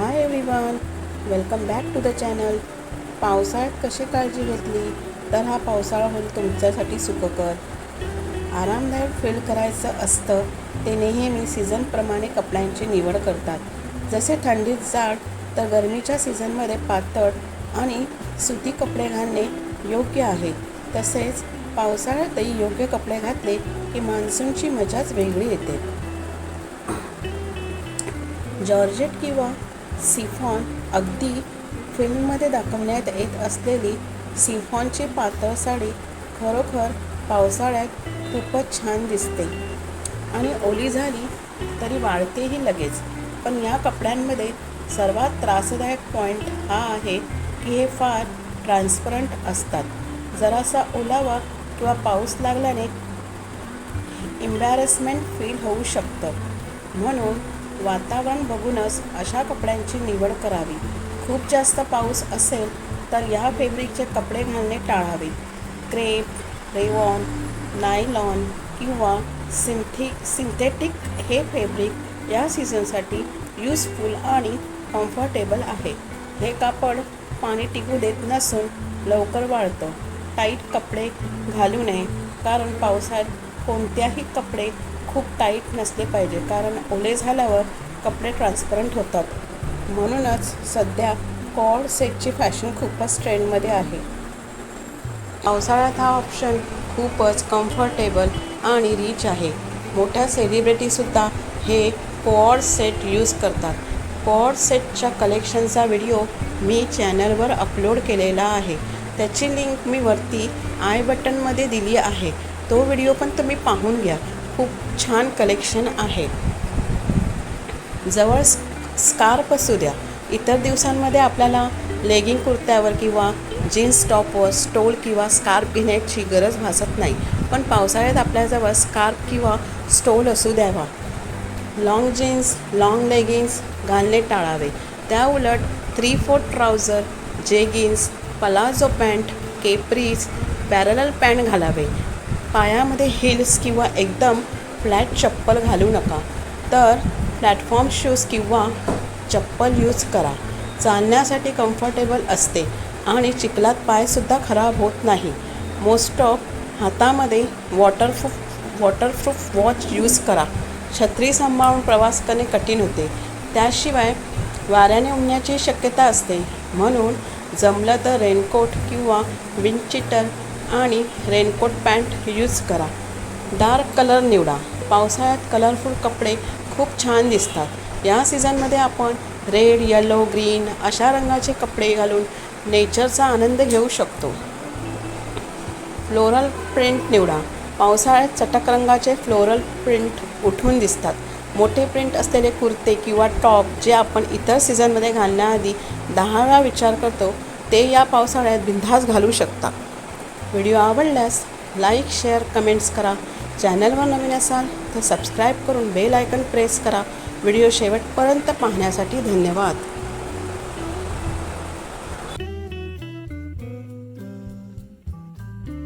Hi everyone welcome back to the channel पावसाळ्यात कशी काळजी घेतली? तर हा पावसाळा होईल तुमच्यासाठी सुखकर. आरामदायक फील करायचं असतं ते नेहमी सीझनप्रमाणे कपड्यांची निवड करतात. जसे थंडीत जाड तर गरमीच्या सीझनमध्ये पातळ आणि सुती कपडे घालणे योग्य आहे. तसेच पावसाळ्यातही योग्य कपडे घातले की मान्सूनची मजाच वेगळी येते. जॉर्जेट किंवा सिफॉन अगदी फिल्ममध्ये दाखवण्यात येत असलेली सिफॉनची पातळ साडी खरोखर पावसाळ्यात खूपच छान दिसते. आणि ओली झाली तरी वाळतेही लगेच. पण या कपड्यांमध्ये सर्वात त्रासदायक पॉईंट हा आहे की हे फार ट्रान्सपरंट असतात. जरासा ओलावा किंवा पाऊस लागल्याने इम्बॅरसमेंट फील होऊ शकतं. म्हणून वातावरण बघूनच अशा कपड्यांची निवड करावी. खूप जास्त पाऊस असेल तर या फॅब्रिकचे कपडे घालणे टाळावे. क्रेप रेवॉन नायलॉन किंवा सिंथिक सिंथेटिक हे फॅब्रिक या सीझनसाठी यूजफुल आणि कम्फर्टेबल आहे. हे कापड पाणी टिकू देत नसून लवकर वाळतं. टाईट कपडे घालू नये कारण पावसाळ्यात कोणत्याही कपडे खूप टाईट नसले पाहिजे. कारण ओले झाल्यावर कपडे ट्रान्सपरंट होतात. म्हणूनच सध्या कॉड सेटची फॅशन खूपच ट्रेंडमध्ये आहे. पावसाळ्यात हा ऑप्शन खूपच कम्फर्टेबल आणि रिच आहे. मोठ्या सेलिब्रिटीसुद्धा हे कॉड सेट यूज करतात. कॉड सेटच्या कलेक्शनचा व्हिडिओ मी चॅनलवर अपलोड केलेला आहे. त्याची लिंक मी वरती आय बटनमध्ये दिली आहे. तो व्हिडिओ पण तुम्ही पाहून घ्या. खूप छान कलेक्शन आहे. जवळ स्कार्प असू द्या इतर दिवसांमध्ये आपल्याला लेगिंग कुर्त्यावर किंवा जीन्स टॉपवर स्टोल किंवा स्कार्प घेण्याची गरज भासत नाही. पण पावसाळ्यात आपल्याजवळ स्कार्प किंवा स्टोल असू द्यावा. लाँग जीन्स लाँग लेगिन्स घालणे टाळावे. त्या उलट three fourth trouser jeggings palazzo pant capris parallel pant घालावे. पायामध्ये हिल्स किंवा एकदम फ्लॅट चप्पल घालू नका. तर प्लॅटफॉर्म शूज किंवा चप्पल यूज करा. चालण्यासाठी कम्फर्टेबल असते आणि चिखलात पायसुद्धा खराब होत नाही. मोस्ट ऑफ हातामध्ये वॉटरप्रूफ वॉटरप्रूफ वॉच यूज करा. छत्री सांभाळून प्रवास करणे कठीण होते. त्याशिवाय वाऱ्याने उडण्याची शक्यता असते. म्हणून जमलं तर रेनकोट किंवा विंडचिटर आणि रेनकोट पॅन्ट यूज करा. डार्क कलर निवडा. पावसाळ्यात कलरफुल कपडे खूप छान दिसतात. या सीझनमध्ये आपण रेड येलो ग्रीन अशा रंगाचे कपडे घालून नेचरचा आनंद घेऊ शकतो. फ्लोरल प्रिंट निवडा. पावसाळ्यात चटक रंगाचे फ्लोरल प्रिंट उठून दिसतात. मोठे प्रिंट असलेले कुर्ते किंवा टॉप जे आपण इतर सीझनमध्ये घालण्याआधी दहा वेळा विचार करतो ते या पावसाळ्यात बिंधास घालू शकता. व्हिडिओ आवडल्यास लाईक शेअर कमेंट्स करा. चॅनलवर नवीन असाल तर सबस्क्राईब करून बेल आयकन प्रेस करा. व्हिडिओ शेवटपर्यंत पाहण्यासाठी धन्यवाद.